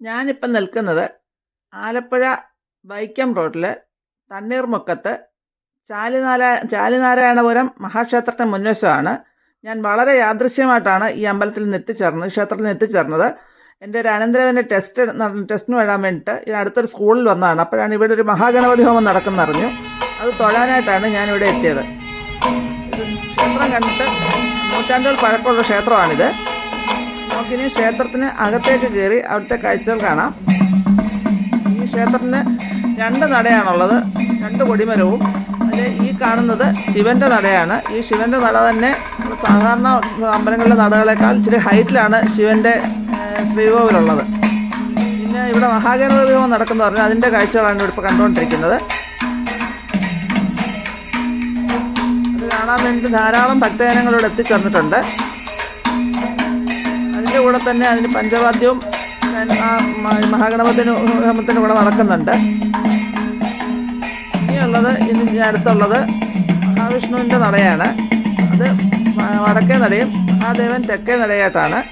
ഞാനിപ്പം നിൽക്കുന്നത് ആലപ്പുഴ വൈക്കം റോഡിൽ തണ്ണീർമുക്കത്ത് ചാലിനാല ചാലിനാരായണപുരം മഹാക്ഷേത്രത്തിന് മുൻവശമാണ്. ഞാൻ വളരെ യാദൃശ്യമായിട്ടാണ് ഈ അമ്പലത്തിൽ നിന്ന് എത്തിച്ചേർന്നത് ക്ഷേത്രത്തിൽ എത്തിച്ചേർന്നത്. എന്റെ ഒരു അനന്തരവന്റെ ടെസ്റ്റ് ടെസ്റ്റിന് വരാൻ വേണ്ടിയിട്ട് ഞാൻ അടുത്തൊരു സ്കൂളിൽ വന്നതാണ്. അപ്പോഴാണ് ഇവിടെ ഒരു മഹാഗണപതി ഹോമം നടക്കുന്നറിഞ്ഞു. അത് തൊഴാനായിട്ടാണ് ഞാനിവിടെ എത്തിയത്. ക്ഷേത്രം കണ്ടിട്ട് നൂറ്റാണ്ടുകൾ പഴക്കമുള്ള ക്ഷേത്രമാണിത്. നമുക്കിനി ക്ഷേത്രത്തിന് അകത്തേക്ക് കയറി അവിടുത്തെ കാഴ്ചകൾ കാണാം. ഈ ക്ഷേത്രത്തിന് രണ്ട് നടയാണുള്ളത്. രണ്ട് കൊടിമരവും. അതിൽ ഈ കാണുന്നത് ശിവന്റെ നടയാണ്. ഈ ശിവന്റെ നട തന്നെ സാധാരണ അമ്പലങ്ങളിലെ നടകളെക്കാൾ ഇച്ചിരി ഹൈറ്റിലാണ് ശിവന്റെ ശ്രീകോവിലുള്ളത്. പിന്നെ ഇവിടെ മഹാഗണപതിഭവം ഹോമം നടക്കുന്ന പറഞ്ഞാൽ അതിന്റെ കാഴ്ചകളാണ് ഇവിടെ ഇപ്പോൾ കണ്ടുകൊണ്ടിരിക്കുന്നത്. അത് കാണാൻ വേണ്ടി ധാരാളം ഭക്തജനങ്ങളോട് എത്തിച്ചേർന്നിട്ടുണ്ട്. അതിന്റെ കൂടെ തന്നെ അതിന് പഞ്ചവാദ്യവും ഞാൻ ആ മ- മഹാഗണപതിന് ഹോമത്തിന് കൂടെ നടക്കുന്നുണ്ട്. ഇനിയുള്ളത് ഇനി അടുത്തുള്ളത് മഹാവിഷ്ണുവിന്റെ നടയാണ്. അത് വടക്കേ നടയും മഹാദേവൻ തെക്കേ നടയായിട്ടാണ്.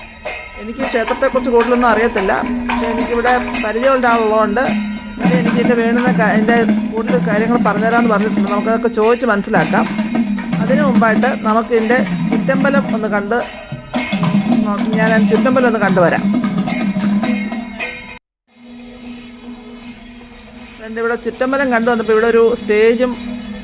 എനിക്ക് ക്ഷേത്രത്തെക്കുറിച്ച് കൂടുതലൊന്നും അറിയത്തില്ല. പക്ഷേ എനിക്കിവിടെ പരിചയമുണ്ടാവുള്ളതുകൊണ്ട് എനിക്ക് എന്റെ വേണ്ടുന്ന എന്റെ കൂടുതൽ കാര്യങ്ങൾ പറഞ്ഞുതരാമെന്ന് പറഞ്ഞിട്ടുണ്ട്. നമുക്കതൊക്കെ ചോദിച്ച് മനസ്സിലാക്കാം. അതിനു മുമ്പായിട്ട് നമുക്ക് കുറ്റമ്പലം ഒന്ന് കണ്ട് നോക്കി. ഞാൻ ചുറ്റമ്പലം ഒന്ന് കണ്ടുവരാം. ഇവിടെ ചുറ്റമ്പലം കണ്ടു വന്നപ്പോൾ ഇവിടെ ഒരു സ്റ്റേജും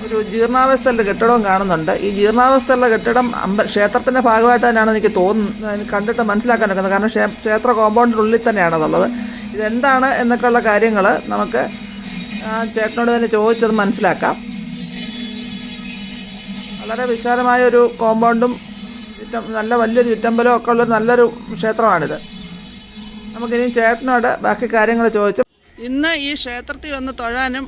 ഒരു ജീർണാവസ്ഥയുള്ള കെട്ടിടവും കാണുന്നുണ്ട്. ഈ ജീർണാവസ്ഥയുള്ള കെട്ടിടം അമ്പ ക്ഷേത്രത്തിന്റെ ഭാഗമായിട്ട് തന്നെയാണ് എനിക്ക് തോന്നുന്നത് കണ്ടിട്ട് മനസ്സിലാക്കാൻ നിൽക്കുന്നത് കാരണം ക്ഷേ- ക്ഷേത്ര കോമ്പൗണ്ടിനുള്ളിൽ തന്നെയാണ് അതുള്ളത് ഇതെന്താണ് എന്നൊക്കെയുള്ള കാര്യങ്ങൾ നമുക്ക് ചേട്ടനോട് തന്നെ ചോദിച്ചത് മനസ്സിലാക്കാം. വളരെ വിശാലമായ ഒരു കോമ്പൗണ്ടും ചുറ്റം നല്ല വലിയൊരു ചുറ്റമ്പലം ഒക്കെ ഉള്ള നല്ലൊരു ക്ഷേത്രമാണിത്. നമുക്കിനി ചേട്ടനോട് ബാക്കി കാര്യങ്ങൾ ചോദിച്ച് ഇന്ന് ഈ ക്ഷേത്രത്തിൽ വന്ന് തൊഴാനും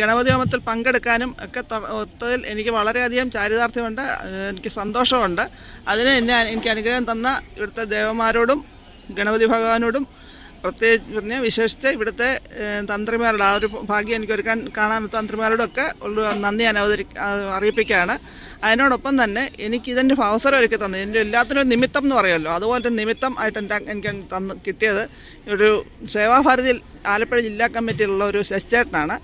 ഗണപതി ഹോമത്തിൽ പങ്കെടുക്കാനും ഒക്കെ ഒത്തതിൽ എനിക്ക് വളരെയധികം ചാരിതാർത്ഥ്യമുണ്ട് എനിക്ക് സന്തോഷമുണ്ട്. അതിന് എന്നെ എനിക്ക് അനുഗ്രഹം തന്ന ഇവിടുത്തെ ദേവന്മാരോടും ഗണപതി ഭഗവാനോടും പ്രത്യേകിച്ച് പറഞ്ഞാൽ വിശേഷിച്ച് ഇവിടുത്തെ തന്ത്രിമാരുടെ ആ ഒരു ഭാഗ്യം എനിക്ക് ഒരുക്കാൻ കാണാൻ തന്ത്രിമാരോടൊക്കെ ഉള്ള. നന്ദി ഞാൻ അവതരി അറിയിപ്പിക്കുകയാണ്. അതിനോടൊപ്പം തന്നെ എനിക്ക് ഇതിന്റെ അവസരം ഒരുക്കി തന്നു. ഇതിന്റെ എല്ലാത്തിനും നിമിത്തം എന്ന് പറയുമല്ലോ. അതുപോലത്തെ നിമിത്തം ആയിട്ട് എന്റെ എനിക്ക് തന്ന് കിട്ടിയത്. ഒരു സേവാഭാരതിയിൽ ആലപ്പുഴ ജില്ലാ കമ്മിറ്റിയിലുള്ള ഒരു ശശിചേട്ടനാണ്.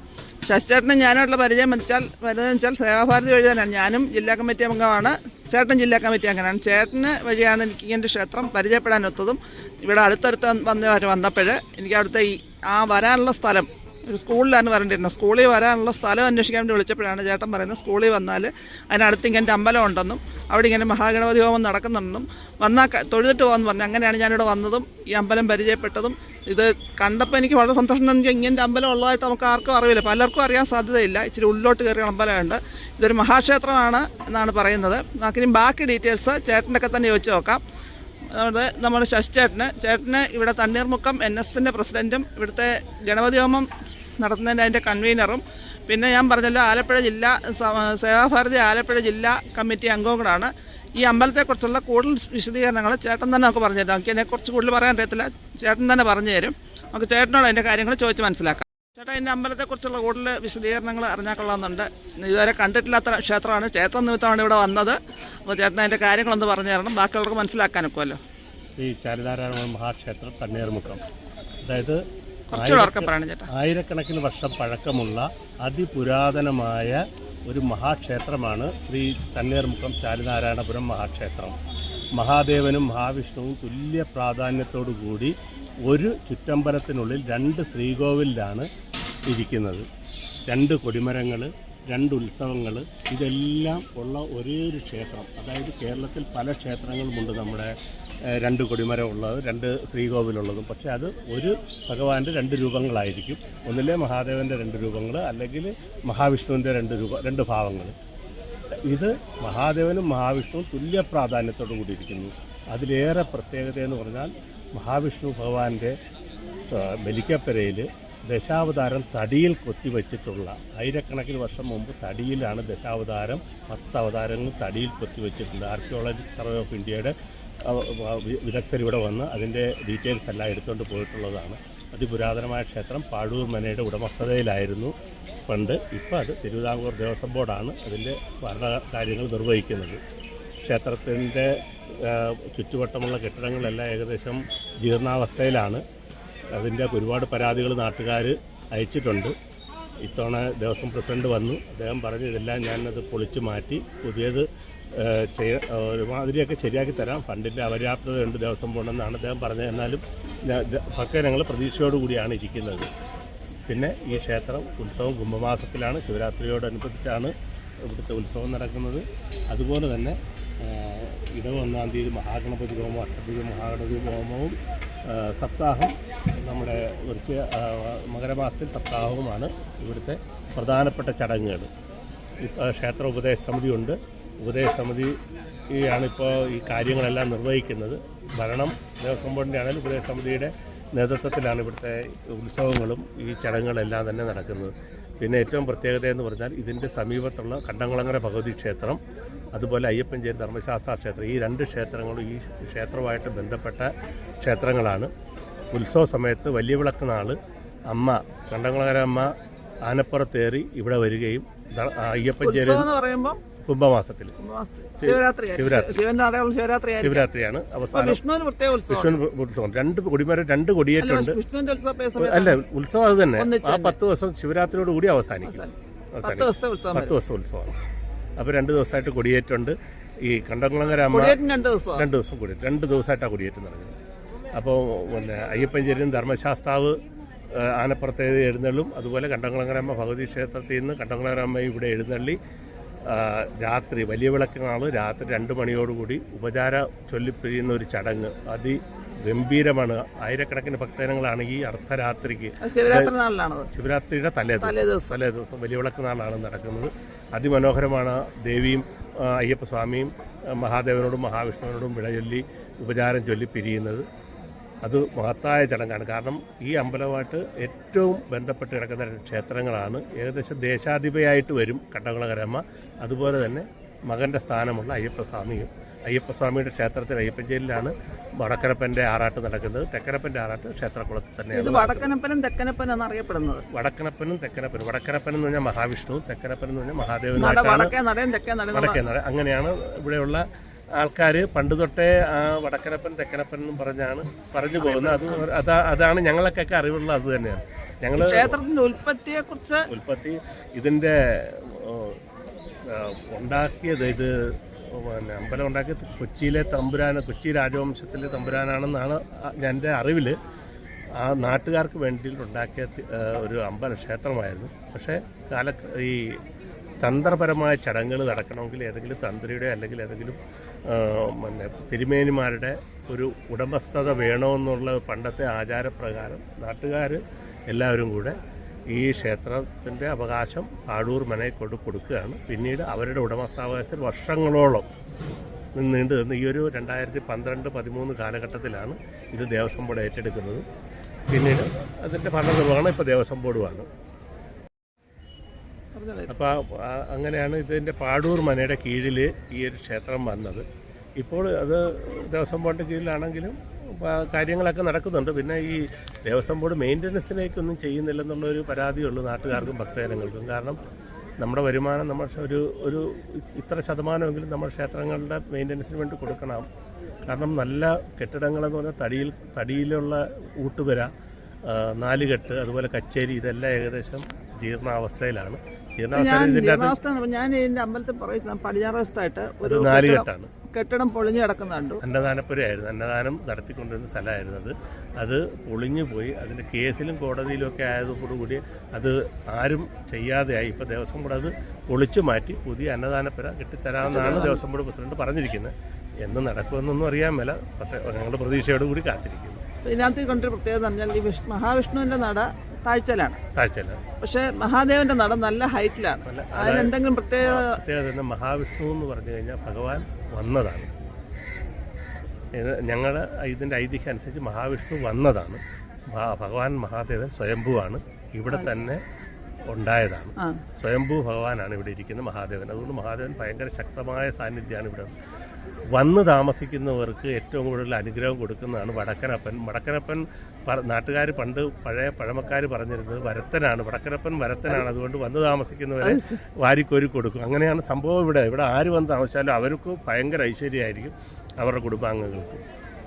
ശശിചേട്ടന് ഞാനായിട്ടുള്ള പരിചയം വെച്ചാൽ പരിചയം വെച്ചാൽ സേവാഭാരതി വഴി തന്നെയാണ്. ഞാനും ജില്ലാ കമ്മിറ്റി അംഗമാണ്. ചേട്ടൻ ജില്ലാ കമ്മിറ്റി അംഗമാണ് ചേട്ടന് വഴിയാണ് എനിക്ക് ഇങ്ങനെ ക്ഷേത്രം പരിചയപ്പെടാനൊത്തതും. ഇവിടെ അടുത്തടുത്ത് വന്ന് വന്നപ്പോഴേ എനിക്ക് അവിടുത്തെ ഈ ആ വരാനുള്ള സ്ഥലം ഒരു സ്കൂളിലാണ് പറഞ്ഞിരുന്നത് സ്കൂളിൽ വരാനുള്ള സ്ഥലം അന്വേഷിക്കാൻ വേണ്ടി വിളിച്ചപ്പോഴാണ് ചേട്ടൻ പറയുന്നത് സ്കൂളിൽ വന്നാൽ അതിനടുത്ത് ഇങ്ങനെ അമ്പലം ഉണ്ടെന്നും അവിടെ ഇങ്ങനെ മഹാഗണപതി ഹോമം നടക്കുന്നുണ്ടെന്നും വന്നാൽ തൊഴുതിട്ട് പോകാമെന്ന് പറഞ്ഞു. അങ്ങനെയാണ് ഞാനിവിടെ വന്നതും ഈ അമ്പലം പരിചയപ്പെട്ടതും. ഇത് കണ്ടപ്പോൾ എനിക്ക് വളരെ സന്തോഷം എന്ന് വെച്ചാൽ അമ്പലം ഉള്ളതായിട്ട് നമുക്ക് ആർക്കും അറിയില്ല പലർക്കും അറിയാൻ സാധ്യതയില്ല. ഇച്ചിരി ഉള്ളിലോട്ട് കയറിയ അമ്പലമുണ്ട്. ഇതൊരു മഹാക്ഷേത്രമാണ് എന്നാണ് പറയുന്നത്. നമുക്കിനി ബാക്കി ഡീറ്റെയിൽസ് ചേട്ടന്റെ ഒക്കെ തന്നെ ചോദിച്ചു നോക്കാം. അതായത് നമ്മുടെ ശശി ചേട്ടന്. ചേട്ടന് ഇവിടെ തണ്ണീർമുക്കം എൻ എസിന്റെ പ്രസിഡന്റും ഇവിടുത്തെ ഗണപതി ഹോമം നടത്തുന്നതിന്റെ അതിന്റെ കൺവീനറും. പിന്നെ ഞാൻ പറഞ്ഞല്ലോ ആലപ്പുഴ ജില്ലാ സേവാഭാരതി ആലപ്പുഴ ജില്ലാ കമ്മിറ്റി അംഗവും കൂടാണ്. ഈ അമ്പലത്തെക്കുറിച്ചുള്ള കൂടുതൽ വിശദീകരണങ്ങൾ ചേട്ടൻ തന്നെ നമുക്ക് പറഞ്ഞു തരും. എനിക്ക് അതിനെക്കുറിച്ച് കൂടുതൽ പറയാൻ അറിയത്തില്ല. ചേട്ടൻ തന്നെ പറഞ്ഞു തരും. നമുക്ക് ചേട്ടനോട് അതിന്റെ കാര്യങ്ങൾ ചോദിച്ച് മനസ്സിലാക്കാം. ചേട്ടാ എന്റെ അമ്പലത്തെക്കുറിച്ചുള്ള കൂടുതൽ വിശദീകരണങ്ങൾ അറിഞ്ഞാൽ കൊള്ളാമെന്നുണ്ട്. ഇതുവരെ കണ്ടിട്ടില്ലാത്ത ക്ഷേത്രമാണ്. ക്ഷേത്ര നിമിത്തമാണ് ഇവിടെ വന്നത്. അപ്പോൾ ചേട്ടൻ അതിന്റെ കാര്യങ്ങളൊന്ന് പറഞ്ഞു തരണം. ബാക്കിയുള്ളവർക്ക് മനസ്സിലാക്കാനൊക്കുമല്ലോ ശ്രീ ചാരിതാരായണ മഹാക്ഷേത്രം തണ്ണീർമുഖം അതായത് ആയിരക്കണക്കിന് വർഷം പഴക്കമുള്ള അതിപുരാതനമായ ഒരു മഹാക്ഷേത്രമാണ് ശ്രീ തണ്ണീർമുഖം ചാരിനാരായണപുരം മഹാക്ഷേത്രം. മഹാദേവനും മഹാവിഷ്ണുവും തുല്യ പ്രാധാന്യത്തോടു കൂടി ഒരു ചുറ്റമ്പലത്തിനുള്ളിൽ രണ്ട് ശ്രീകോവിലാണ് ഇരിക്കുന്നത്. രണ്ട് കൊടിമരങ്ങൾ രണ്ട് ഉത്സവങ്ങൾ ഇതെല്ലാം ഉള്ള ഒരേ ഒരു ക്ഷേത്രം. അതായത് കേരളത്തിൽ പല ക്ഷേത്രങ്ങളുമുണ്ട് നമ്മുടെ രണ്ട് കൊടിമരം ഉള്ളത് രണ്ട് ശ്രീകോവിലുള്ളതും. പക്ഷേ അത് ഒരു ഭഗവാന്റെ രണ്ട് രൂപങ്ങളായിരിക്കും. ഒന്നിലെ മഹാദേവന്റെ രണ്ട് രൂപങ്ങൾ അല്ലെങ്കിൽ മഹാവിഷ്ണുവിന്റെ രണ്ട് രൂപ രണ്ട് ഭാവങ്ങൾ ഇത് മഹാദേവനും മഹാവിഷ്ണുവും തുല്യ പ്രാധാന്യത്തോടു കൂടിയിരിക്കുന്നു അതിലേറെ പ്രത്യേകത എന്ന് പറഞ്ഞാൽ മഹാവിഷ്ണു ഭഗവാന്റെ ബലിക്കപ്പരയിൽ ദശാവതാരം തടിയിൽ കൊത്തിവെച്ചിട്ടുള്ള ആയിരക്കണക്കിന് വർഷം മുമ്പ് തടിയിലാണ് ദശാവതാരം പത്ത് അവതാരങ്ങൾ തടിയിൽ കൊത്തിവെച്ചിട്ടുണ്ട്. ആർക്കിയോളജി സർവേ ഓഫ് ഇന്ത്യയുടെ വിദഗ്ധരിവിടെ വന്ന് അതിന്റെ ഡീറ്റെയിൽസ് എല്ലാം എടുത്തുകൊണ്ട് പോയിട്ടുള്ളതാണ്. അതിപുരാതനമായ ക്ഷേത്രം പാഴൂർ മനയുടെ ഉടമസ്ഥതയിലായിരുന്നു പണ്ട്. ഇപ്പോൾ അത് തിരുവിതാംകൂർ ദേവസ്വം ബോർഡാണ് അതിന്റെ ഭരണ കാര്യങ്ങൾ നിർവഹിക്കുന്നത്. ക്ഷേത്രത്തിന്റെ ചുറ്റുവട്ടമുള്ള കെട്ടിടങ്ങളെല്ലാം ഏകദേശം ജീർണാവസ്ഥയിലാണ്. അതിന്റെ ഒരുപാട് പരാതികൾ നാട്ടുകാർ അയച്ചിട്ടുണ്ട്. ഇത്തവണ ദേവസ്വം പ്രസിഡന്റ് വന്നു. അദ്ദേഹം പറഞ്ഞു ഇതെല്ലാം ഞാനത് പൊളിച്ചു മാറ്റി പുതിയത് ചെയ്യ ഒരുമാതിരിയൊക്കെ ശരിയാക്കി തരാം. ഫണ്ടിന്റെ അപര്യാപ്തതയുണ്ട് ദേവസ്വം പോകണമെന്നാണ് അദ്ദേഹം പറഞ്ഞത്. എന്നാലും പക്കെ ഞങ്ങൾ പ്രതീക്ഷയോടുകൂടിയാണ് ഇരിക്കുന്നത്. പിന്നെ ഈ ക്ഷേത്രം ഉത്സവം കുംഭമാസത്തിലാണ്. ശിവരാത്രിയോടനുബന്ധിച്ചാണ് ഇവിടുത്തെ ഉത്സവം നടക്കുന്നത്. അതുപോലെ തന്നെ ഇടവ ഒന്നാം തീയതി മഹാഗണപതി ഹോമം അഷ്ടപതി മഹാഗണപതി ഹോമവും സപ്താഹം നമ്മുടെ ആ, മകരമാസത്തിൽ സപ്താഹവുമാണ് ഇവിടുത്തെ പ്രധാനപ്പെട്ട ചടങ്ങുകൾ. ഇപ്പോൾ ക്ഷേത്ര ഉപദേശ സമിതിയുണ്ട്. ഉപദേശ സമിതി ആണിപ്പോൾ ഈ കാര്യങ്ങളെല്ലാം നിർവഹിക്കുന്നത്. ഭരണം ദേവസ്വം ബോർഡിന്റെ ആണെങ്കിലും ഉപദേശ സമിതിയുടെ നേതൃത്വത്തിലാണ് ഇവിടുത്തെ ഉത്സവങ്ങളും ഈ ചടങ്ങുകളെല്ലാം തന്നെ നടക്കുന്നത്. പിന്നെ ഏറ്റവും പ്രത്യേകത എന്ന് പറഞ്ഞാൽ ഇതിന്റെ സമീപത്തുള്ള കണ്ടംകുളങ്ങര ഭഗവതി ക്ഷേത്രം അതുപോലെ അയ്യപ്പഞ്ചേരി ധർമ്മശാസ്ത്ര ക്ഷേത്രം ഈ രണ്ട് ക്ഷേത്രങ്ങളും ഈ ക്ഷേത്രവുമായിട്ട് ബന്ധപ്പെട്ട ക്ഷേത്രങ്ങളാണ്. ഉത്സവ സമയത്ത് വലിയ വിളക്ക് നാൾ അമ്മ കണ്ടംകുളങ്ങര അമ്മ ആനപ്പുറത്തേറി ഇവിടെ വരികയും എന്ന് പറയുമ്പോൾ കുംഭമാസത്തിൽ. ശിവരാത്രി ശിവരാത്രി. ശിവന്റെ അടയാളം ശിവരാത്രി ശിവരാത്രിയാണ്. അവസാനം വിഷ്ണുവിന് പ്രത്യേക ഉത്സവം ഉത്സവം. രണ്ട് കൊടിമരം രണ്ട് കൊടിയേറ്റുണ്ട്. വിഷ്ണുവിന്റെ ഉത്സവം അല്ല? ഉത്സവം അത് തന്നെ. ആ പത്ത് ദിവസം ശിവരാത്രിയോട് കൂടി അവസാനിക്കും. അവസാനം. പത്ത് ദിവസത്തെ ഉത്സവം പത്ത് ദിവസത്തെ ഉത്സവമാണ്. അപ്പൊ രണ്ട് ദിവസമായിട്ട് കൊടിയേറ്റുണ്ട്. ഈ കണ്ടംകുളങ്ങര അമ്മ കൊടിയേറ്റിന് രണ്ട് ദിവസം രണ്ട് ദിവസം കൂടി രണ്ട് ദിവസമായിട്ടാണ് കൊടിയേറ്റ് നടക്കുന്നത്. അപ്പോൾ പിന്നെ അയ്യപ്പഞ്ചേരിയും ധർമ്മശാസ്താവ് ആനപ്പുറത്തേത് എഴുന്നള്ളും. അതുപോലെ കണ്ടംകുളങ്ങരമ്മ ഭഗവതി ക്ഷേത്രത്തിൽ നിന്ന് കണ്ടംകുളങ്ങരമ്മ ഇവിടെ എഴുന്നള്ളി. രാത്രി വലിയ വിളക്കിനാൾ രാത്രി രണ്ട് മണിയോടുകൂടി ഉപചാര ചൊല്ലിപ്പിഴിയുന്ന ഒരു ചടങ്ങ്. അതി ഗംഭീരമാണ് ആയിരക്കണക്കിന് ഭക്തജനങ്ങളാണ് ഈ അർദ്ധരാത്രിക്ക്. ശിവരാത്രിയുടെ തലേ ദിവസം. തലേ ദിവസം. വലിയ വിളക്ക് നാളാണ് നടക്കുന്നത്. അതിമനോഹരമാണ് ദേവിയും അയ്യപ്പസ്വാമിയും മഹാദേവനോടും മഹാവിഷ്ണുവിനോടും വിളചൊല്ലി ഉപചാരം ചൊല്ലി പിരിയുന്നത് അത് മഹത്തായ ചടങ്ങാണ്. കാരണം ഈ അമ്പലമായിട്ട് ഏറ്റവും ബന്ധപ്പെട്ട് കിടക്കുന്ന ക്ഷേത്രങ്ങളാണ്. ഏകദേശം ദേശാധിപയായിട്ട് വരും കട്ടകുളകരമ്മ. അതുപോലെ തന്നെ മകന്റെ സ്ഥാനമുള്ള അയ്യപ്പസ്വാമിയും. അയ്യപ്പസ്വാമിയുടെ ക്ഷേത്രത്തിൽ അയ്യപ്പഞ്ചേരിയിലാണ് വടക്കനപ്പന്റെ ആറാട്ട് നടക്കുന്നത്. തെക്കനപ്പന്റെ ആറാട്ട് ക്ഷേത്രക്കുളത്തിൽ തന്നെയാണ് വടക്കനപ്പനും തെക്കനപ്പനും എന്നറിയപ്പെടുന്നത്? വടക്കനപ്പനും തെക്കനപ്പനും. വടക്കനപ്പൻ എന്ന് പറഞ്ഞാൽ മഹാവിഷ്ണു തെക്കനപ്പൻ എന്ന് പറഞ്ഞാൽ മഹാദേവൻ മഹാദേവനായിട്ടാണ് വടക്കേ നട. അങ്ങനെയാണ് ഇവിടെയുള്ള ആൾക്കാർ പണ്ട് തൊട്ടേ ആ വടക്കരപ്പൻ തെക്കനപ്പൻ എന്നും പറഞ്ഞാണ് പറഞ്ഞു പോകുന്നത്. അത് അതാ അതാണ് ഞങ്ങളൊക്കെ അറിവുള്ള അത് തന്നെയാണ്. ഞങ്ങൾ ക്ഷേത്രത്തിന്റെ ഉൽപ്പത്തിയെ കുറിച്ച് ഉൽപ്പത്തി ഇതിന്റെ ഉണ്ടാക്കിയത് ഇത് പിന്നെ അമ്പലം ഉണ്ടാക്കിയത് കൊച്ചിയിലെ തമ്പുരാൻ കൊച്ചി രാജവംശത്തിലെ തമ്പുരാനാണെന്നാണ് എന്റെ അറിവിൽ ആ നാട്ടുകാർക്ക് വേണ്ടി ഉണ്ടാക്കിയ ഒരു അമ്പല ക്ഷേത്രമായിരുന്നു. പക്ഷേ കാല ഈ തന്ത്രപരമായ ചടങ്ങുകൾ നടക്കണമെങ്കിൽ ഏതെങ്കിലും തന്ത്രിയുടെ അല്ലെങ്കിൽ ഏതെങ്കിലും പിന്നെ തിരുമേനിമാരുടെ ഒരു ഉടമസ്ഥത വേണമെന്നുള്ള പണ്ടത്തെ ആചാരപ്രകാരം നാട്ടുകാർ എല്ലാവരും കൂടെ ഈ ക്ഷേത്രത്തിന്റെ അവകാശം പാടൂർ മനയിൽ കൊണ്ട് കൊടുക്കുകയാണ് പിന്നീട് അവരുടെ ഉടമസ്ഥാവകാശത്തിൽ വർഷങ്ങളോളം നീണ്ടു നിന്ന് ഈ ഒരു രണ്ടായിരത്തി പന്ത്രണ്ട് പതിമൂന്ന് കാലഘട്ടത്തിലാണ് ഇത് ദേവസ്വം ബോർഡ് ഏറ്റെടുക്കുന്നത് പിന്നീട് അതിന്റെ ഭരണനിർവഹണം ഇപ്പോൾ ദേവസ്വം ബോർഡുമാണ്. അപ്പോൾ അങ്ങനെയാണ് ഇതിന്റെ പാടൂർ മനയുടെ കീഴിൽ ഈ ഒരു ക്ഷേത്രം വന്നത്. ഇപ്പോൾ അത് ദേവസ്വം ബോർഡിന്റെ കീഴിലാണെങ്കിലും കാര്യങ്ങളൊക്കെ നടക്കുന്നുണ്ട്. പിന്നെ ഈ ദേവസ്വം ബോർഡ് മെയിന്റനൻസിലേക്കൊന്നും ചെയ്യുന്നില്ലെന്നുള്ളൊരു പരാതിയുള്ളൂ നാട്ടുകാർക്കും ഭക്തജനങ്ങൾക്കും. കാരണം നമ്മുടെ വരുമാനം നമ്മൾ ഒരു ഒരു ഇത്ര ശതമാനമെങ്കിലും നമ്മൾ ക്ഷേത്രങ്ങളുടെ മെയിന്റനൻസിന് വേണ്ടി കൊടുക്കണം. കാരണം നല്ല കെട്ടിടങ്ങളെന്ന് പറഞ്ഞാൽ തടിയിൽ തടിയിലുള്ള ഊട്ടുപുര നാലുകെട്ട് അതുപോലെ കച്ചേരി ഇതെല്ലാം ഏകദേശം ജീർണാവസ്ഥയിലാണ്. ഞാൻ ജീർണാവസ്ഥയിൽ ഇതിന്റെ അകത്ത് നിവാസ ഞാൻ എന്റെ അമ്പലത്തിൽ പറയുന്നത് പടിഞ്ഞാറ് ഒരു നാല് കെട്ടിടം- നാലുകെട്ടാണ് കെട്ടിടം പൊളിഞ്ഞു കിടക്കുന്നുണ്ട്. അന്നദാനപ്പുരയായിരുന്നു അന്നദാനം നടത്തിക്കൊണ്ടിരുന്ന സ്ഥലമായിരുന്നു അത് അത് പൊളിഞ്ഞു പോയി. അതിന്റെ കേസിലും കോടതിയിലും ഒക്കെ ആയതോടുകൂടി അത് ആരും ചെയ്യാതെയായി ഇപ്പോൾ ദേവസ്വം ബോർഡ് അത് പൊളിച്ചു മാറ്റി പുതിയ അന്നദാനപ്പുര കെട്ടിത്തരാമെന്നാണ് ദേവസ്വം ബോർഡ് പ്രസിഡന്റ് പറഞ്ഞിരിക്കുന്നത്. എന്ന് നടക്കുമെന്നൊന്നും അറിയാൻ മേല. ഞങ്ങളുടെ പ്രതീക്ഷയോട് കൂടി കാത്തിരിക്കുന്നു. ഇതിനകത്ത് കണ്ടൊരു പ്രത്യേകത പറഞ്ഞാൽ ഈ വിഷ്ണു മഹാവിഷ്ണുവിന്റെ നട താഴ്ചയിലാണ്. പക്ഷെ മഹാദേവന്റെ നട നല്ല ഹൈറ്റിലാണ്. അതിനെന്തെങ്കിലും പ്രത്യേകത പ്രത്യേകത മഹാവിഷ്ണു എന്ന് പറഞ്ഞു കഴിഞ്ഞാൽ ഭഗവാൻ വന്നതാണ്. ഞങ്ങൾ ഇതിന്റെ ഐതിഹ്യം അനുസരിച്ച് മഹാവിഷ്ണു വന്നതാണ്. ഭഗവാൻ മഹാദേവൻ സ്വയംഭുവാണ്. ഇവിടെ തന്നെ ഉണ്ടായതാണ്. സ്വയംഭൂ ഭഗവാനാണ് ഇവിടെ ഇരിക്കുന്നത് മഹാദേവൻ. അതുകൊണ്ട് മഹാദേവൻ ഭയങ്കര ശക്തമായ സാന്നിധ്യമാണ് ഇവിടെ. വന്ന് താമസിക്കുന്നവർക്ക് ഏറ്റവും കൂടുതൽ അനുഗ്രഹം കൊടുക്കുന്നതാണ് വടക്കനപ്പൻ. വടക്കനപ്പൻ നാട്ടുകാർ പണ്ട് പഴയ പഴമക്കാർ പറഞ്ഞിരുന്നത് വരത്തനാണ്. വടക്കനപ്പൻ വരത്തനാണ്. അതുകൊണ്ട് വന്ന് താമസിക്കുന്നവരെ വാരിക്കോരി കൊടുക്കും. അങ്ങനെയാണ് സംഭവം ഇവിടെ. ഇവിടെ ആര് വന്ന് താമസിച്ചാലും അവർക്ക് ഭയങ്കര ഐശ്വര്യമായിരിക്കും അവരുടെ കുടുംബാംഗങ്ങൾക്ക്.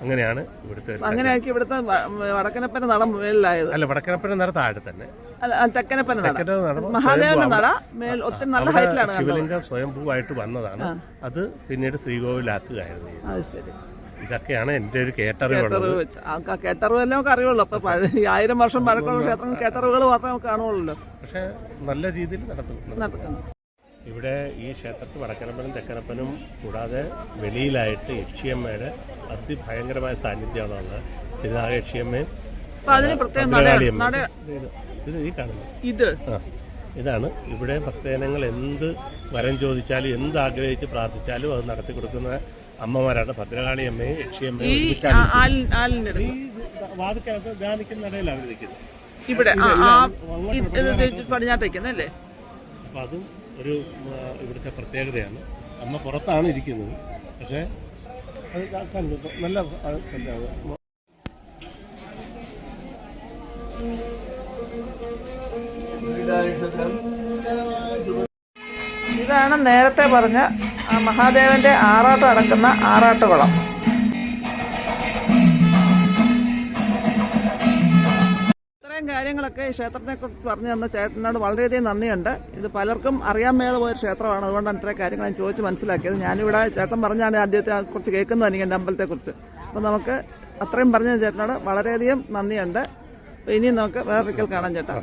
അങ്ങനെയാണ് ഇവിടുത്തെ അങ്ങനെ അങ്ങനെയാക്കി ഇവിടുത്തെ വടക്കനപ്പന നട മുകളിലായത്. അല്ല വടക്കനപ്പന നട താഴെ തന്നെ. തെക്കനപ്പന നട. മഹാദേവന്റെ നട മേൽ ഒത്തിരി നല്ല ഹൈറ്റിലാണ് ശിവലിംഗം സ്വയംഭൂവായിട്ട് വന്നതാണ്. അത് പിന്നീട് ശ്രീകോവിലാക്കുകയായിരുന്നു ഇതൊക്കെയാണ് എന്റെ ഒരു കേട്ടറിവ് കേട്ടറിവ് എല്ലാം നമുക്ക് അറിയുള്ളൂ അപ്പൊ ഈ ആയിരം വർഷം പഴക്കമുള്ള ക്ഷേത്രങ്ങൾ കേട്ടറിവുകൾ മാത്രമേ കാണുള്ളൂ പക്ഷെ നല്ല രീതിയിൽ നടത്തുന്നു നടക്കുന്നു ഇവിടെ ഈ ക്ഷേത്രത്തിൽ വടക്കനപ്പനും തെക്കനപ്പനും കൂടാതെ വെളിയിലായിട്ട് യക്ഷിയമ്മയുടെ അതിഭയങ്കരമായ സാന്നിധ്യമാണ് ഉള്ളത് തിരുനാഗ യക്ഷിയമ്മയും. ഇത് ഈ കാണുന്നത് ഇത്? ഇതാണ്. ഇവിടെ ഭക്തജനങ്ങൾ എന്ത് വരം ചോദിച്ചാലും എന്ത് ആഗ്രഹിച്ച് പ്രാർത്ഥിച്ചാലും അത് നടത്തി കൊടുക്കുന്ന അമ്മമാരാണ് ഭദ്രകാളി അമ്മയും യക്ഷിയമ്മയും ഈ വാതിക്കകത്ത് അവർ നിൽക്കുന്നത് ഇവിടെ പടിഞ്ഞാട്ടേക്കുന്നല്ലേ അപ്പൊ അതും ഒരു ഇവിടുത്തെ പ്രത്യേകതയാണ്. അമ്മ പുറത്താണ് ഇരിക്കുന്നത്. പക്ഷേ അത് നല്ല. ഇതാണ് നേരത്തെ പറഞ്ഞ മഹാദേവന്റെ ആറാട്ട് നടക്കുന്ന ആറാട്ടുകുളം. ഈ ക്ഷേത്രത്തെ കുറിച്ച് പറഞ്ഞു തന്ന ചേട്ടനോട് വളരെയധികം നന്ദിയുണ്ട്. ഇത് പലർക്കും അറിയാൻ മേലെ പോയ ക്ഷേത്രമാണ്. അതുകൊണ്ടാണ് ഇത്രയും കാര്യങ്ങൾ ഞാൻ ചോദിച്ച് മനസ്സിലാക്കിയത്. ഞാനിവിടെ ചേട്ടൻ പറഞ്ഞാണ് ആദ്യത്തെ കുറിച്ച് കേൾക്കുന്നത് എനിക്ക് എന്റെ അമ്പലത്തെക്കുറിച്ച്. അപ്പോൾ നമുക്ക് അത്രയും പറഞ്ഞ ചേട്ടനോട് വളരെയധികം നന്ദിയുണ്ട്. ഇനി നമുക്ക് വേറൊരിക്കൽ കാണാം ചേട്ടാ.